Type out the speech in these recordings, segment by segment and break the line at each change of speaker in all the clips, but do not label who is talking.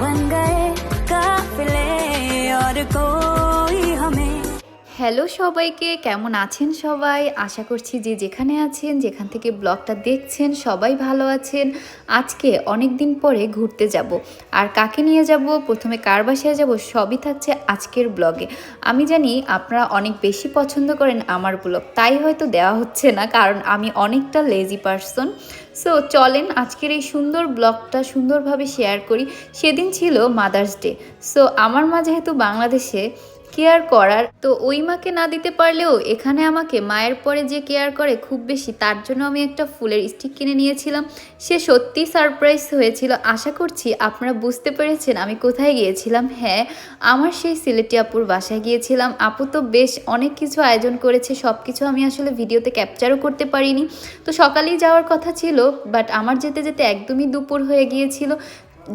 बन गए काफिले और हमें
হ্যালো সবাইকে, কেমন আছেন সবাই? আশা করছি যে যেখানে আছেন, যেখান থেকে ব্লগটা দেখছেন, সবাই ভালো আছেন। আজকে অনেক দিন পরে ঘুরতে যাব। আর কাকে নিয়ে যাব, প্রথমে কার বাসায় যাব, সবই থাকছে আজকের ব্লগে। আমি জানি আপনারা অনেক বেশি পছন্দ করেন আমার ব্লগ, তাই হয়তো দেওয়া হচ্ছে না, কারণ আমি অনেকটা লেজি পারসন সো চলেন আজকের এই সুন্দর ব্লগটা সুন্দরভাবে শেয়ার করি। সেদিন ছিল মাদার্স ডে সো আমার মা যেহেতু বাংলাদেশে কেয়ার করার। তো ওই মাকে না দিতে পারলেও এখানে আমাকে মায়ের পরে যে কেয়ার করে খুব বেশি, তার জন্য আমি একটা ফুলের স্টিক কিনে নিয়েছিলাম। সে সত্যি সারপ্রাইজ হয়েছিল। আশা করছি আপনারা বুঝতে পেরেছেন আমি কোথায় গিয়েছিলাম। হ্যাঁ আমার সেই সিলেটি আপুর বাসায় গিয়েছিলাম। আপু তো বেশ অনেক কিছু আয়োজন করেছে সব কিছু আমি আসলে ভিডিওতে ক্যাপচারও করতে পারিনি। তো সকালেই যাওয়ার কথা ছিল বাট আমার যেতে যেতে একদমই দুপুর হয়ে গিয়েছিল।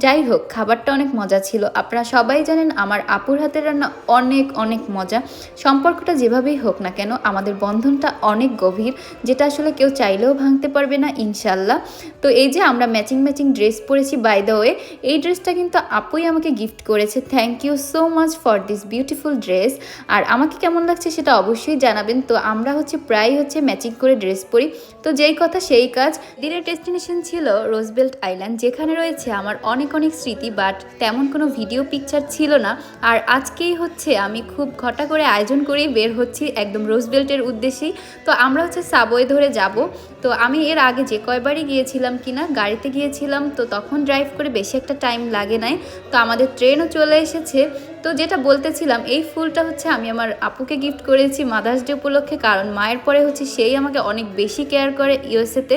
যাই হোক খাবারটা অনেক মজা ছিল। আপনারা সবাই জানেন আমার আপুর হাতের রান্না অনেক অনেক মজা। সম্পর্কটা যেভাবেই হোক না কেন, আমাদের বন্ধনটা অনেক গভীর, যেটা আসলে কেউ চাইলেও ভাঙতে পারবে না ইনশাল্লাহ তো এই যে আমরা ম্যাচিং ম্যাচিং ড্রেস পরেছি বাই দ্য ওয়ে এই ড্রেসটা কিন্তু আপুই আমাকে গিফট করেছে। Thank you so much for this beautiful dress আর আমাকে কেমন লাগছে সেটা অবশ্যই জানাবেন। তো আমরা হচ্ছে প্রায় হচ্ছে ম্যাচিং করে ড্রেস পরি। তো যেই কথা সেই কাজ। দিনের ডেস্টিনেশন ছিল রোজবেল্ট আইল্যান্ড যেখানে রয়েছে আমার অনেক অনেক অনেক স্মৃতি বাট তেমন কোনো ভিডিও পিকচার ছিল না। আর আজকেই হচ্ছে আমি খুব ঘটা করে আয়োজন করেই বের হচ্ছি একদম রোজবেল্টের উদ্দেশ্যেই। তো আমরা হচ্ছে সাবওয়ে ধরে যাব। তো আমি এর আগে যে কয়বারই গিয়েছিলাম কিনা, গাড়িতে গিয়েছিলাম, তো তখন ড্রাইভ করে বেশি একটা টাইম লাগে নাই। তো আমাদের ট্রেনও চলে এসেছে। তো যেটা বলতেছিলাম, এই ফুলটা হচ্ছে আমি আমার আপুকে গিফট করেছি মাদার্স ডে উপলক্ষে, কারণ মায়ের পরে হচ্ছে সেই আমাকে অনেক বেশি কেয়ার করে ইউএসএতে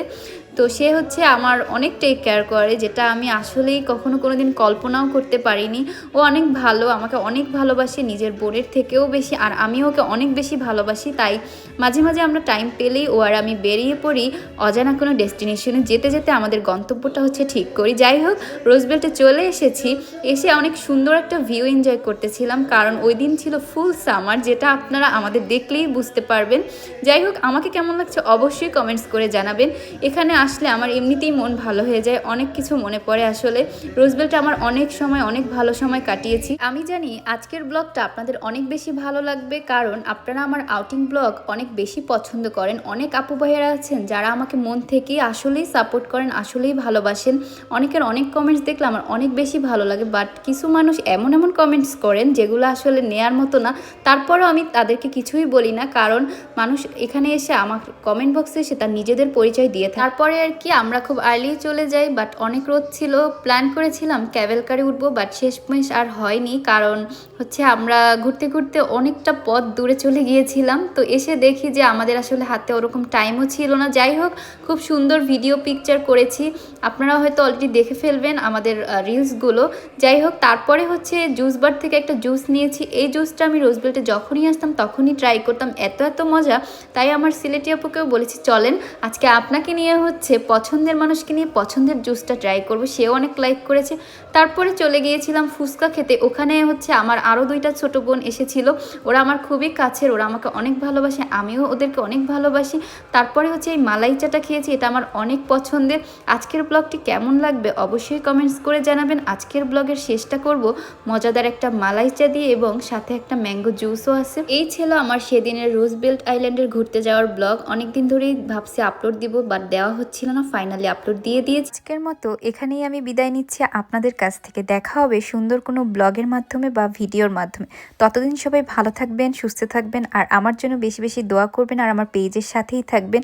তো সে হচ্ছে আমার অনেক টেক কেয়ার করে, যেটা আমি আসলেই কখনো কোনো দিন কল্পনাও করতে পারিনি। ও অনেক ভালো, আমাকে অনেক ভালোবাসে নিজের বোনের থেকেও বেশি, আর আমি ওকে অনেক বেশি ভালোবাসি। তাই মাঝে মাঝে আমরা টাইম পেলেই ও আর আমি বেরিয়ে পড়ি অজানা কোনো ডেস্টিনেশনে যেতে যেতে আমাদের গন্তব্যটা হচ্ছে ঠিক করি। যাই হোক রোজবেল্টে চলে এসেছি। এসে অনেক সুন্দর একটা ভিউ এনজয় করতেছিলাম, কারণ ওই দিন ছিল ফুল সামার যেটা আপনারা আমাদের দেখলেই বুঝতে পারবেন। যাই হোক, আমাকে কেমন লাগছে অবশ্যই কমেন্টস করে জানাবেন। এখানে আসলে আমার এমনিতেই মন ভালো হয়ে যায়, অনেক কিছু মনে পড়ে আসলে। রোজবেলটা আমার অনেক সময়, অনেক ভালো সময় কাটিয়েছি। আমি জানি আজকের ব্লগটা আপনাদের অনেক বেশি ভালো লাগবে, কারণ আপনারা আমার আউটিং ব্লগ অনেক বেশি পছন্দ করেন। অনেক আপু ভাইয়েরা আছেন যারা আমাকে মন থেকে আসলেই সাপোর্ট করেন, আসলেই ভালোবাসেন। অনেকের অনেক কমেন্টস দেখলে আমার অনেক বেশি ভালো লাগে বাট কিছু মানুষ এমন এমন কমেন্টস করেন যেগুলো আসলে নেয়ার মতো না। তারপরেও আমি তাদেরকে কিছুই বলি না, কারণ মানুষ এখানে এসে আমার কমেন্ট বক্সে এসে তার নিজেদের পরিচয় দিয়ে থাকে। তারপরে আর কি আমরা খুব আর্লি চলে যাই বাট অনেক রোদ ছিল। প্ল্যান করেছিলাম ক্যাবেল কারে উঠবো বাট শেষমেশ আর হয়নি। কারণ হচ্ছে আমরা ঘুরতে ঘুরতে অনেকটা পথ দূরে চলে গিয়েছিলাম। তো এসে দেখি যে আমাদের আসলে হাতে ওরকম টাইমও ছিল না। যাই হোক, খুব সুন্দর ভিডিও পিকচার করেছি। আপনারা হয়তো অলরেডি দেখে ফেলবেন আমাদের রিলসগুলো যাই হোক, তারপরে হচ্ছে জুস বার থেকে একটা জুস নিয়েছি। এই জুসটা আমি রোজবেল্টে যখনই আসতাম, তখনই ট্রাই করতাম। এত এত মজা। তাই আমার সিলেটি আপুকেও বলেছি, চলেন, আজকে আপনাকে নিয়ে হচ্ছে পছন্দের মানুষকে নিয়ে পছন্দের জুসটা ট্রাই করব। সেও অনেক লাইক করেছে। তারপরে চলে গিয়েছিলাম ফুচকা খেতে। ওখানে হচ্ছে আমার আরও দুইটা ছোট বোন এসেছিল। ওরা আমার খুবই কাছের, ওরা আমাকে অনেক ভালোবাসে, আমিও ওদেরকে অনেক ভালোবাসি। তারপরে হচ্ছে এই মালাই চাটা খেয়েছি, এটা আমার অনেক পছন্দের। আজকের ব্লগটি কেমন লাগবে অবশ্যই কমেন্টস করে জানাবেন। আজকের ব্লগের শেষটা করব মজাদার একটা মালাই চা দিয়ে এবং সাথে একটা ম্যাঙ্গো জুসও আছে। এই ছিল আমার সেদিনের রোজবেল্ট আইল্যান্ডের ঘুরতে যাওয়ার ব্লগ অনেকদিন ধরেই ভাবছি আপলোড দিব বাট দেওয়া হচ্ছিল না ফাইনালি আপলোড দিয়ে দিয়েছি। আজকের মতো এখানেই আমি বিদায় নিচ্ছি। আপনাদের কাছ থেকে দেখা হবে সুন্দর কোনো ব্লগের মাধ্যমে বা ভিডিওর মাধ্যমে। ততদিন সবাই ভালো থাকবেন, সুস্থ থাকবেন আর আমার জন্য বেশি বেশি দোয়া করবেন আর আমার পেজের সাথেই থাকবেন।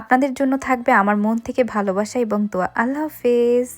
আপনাদের জন্য থাকবে আমার মন থেকে ভালোবাসা এবং দোয়া। আল্লাহ হাফেজ।